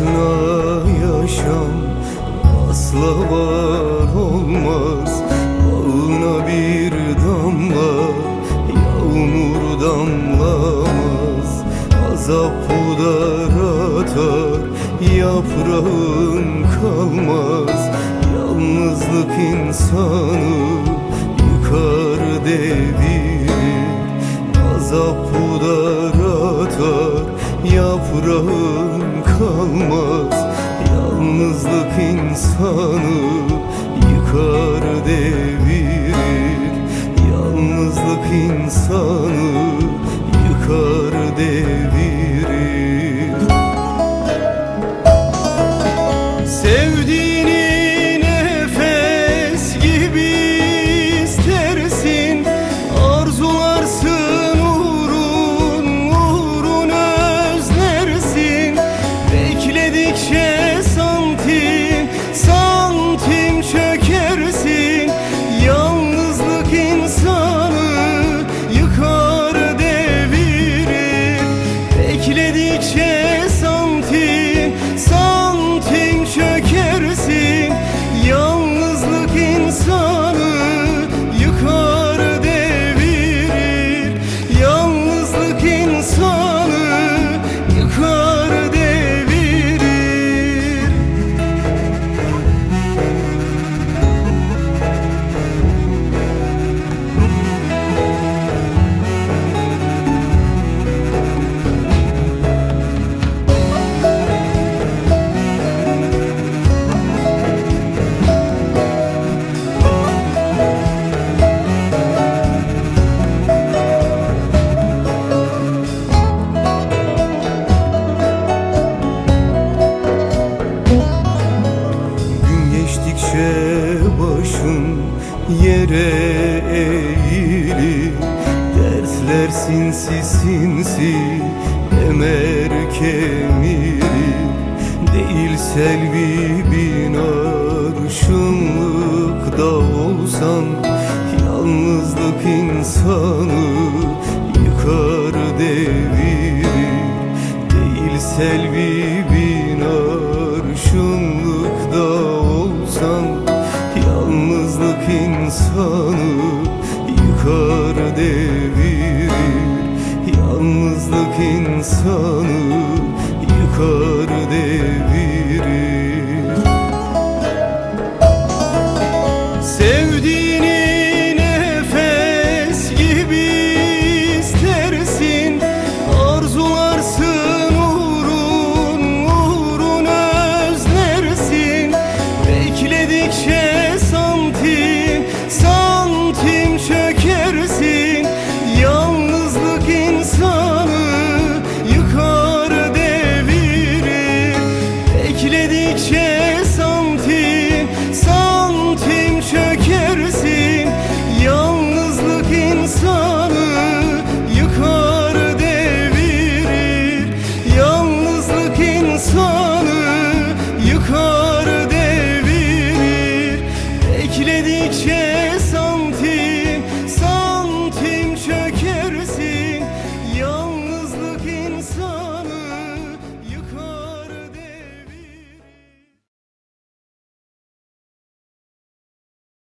başına yaşam. Asla var olmaz. Bağına bir damla yağmur damlamaz. Azap pudar atar. Yaprağın kalmaz. Yalnızlık insanı yıkar devirir Azap pudar atar. Yaprağın kalmaz. Yalnızlık insanı yıkar devirir Yalnızlık insanı yıkar devirir başın yere eğilir Dertler sinsi sinsi emer kemirir Değil selvi bin arşınlık da olsan Yalnızlık insanı yıkar devirir Değil selvi bin arşınlık devirir Yalnızlık insanı yıkar devirir bekledikçe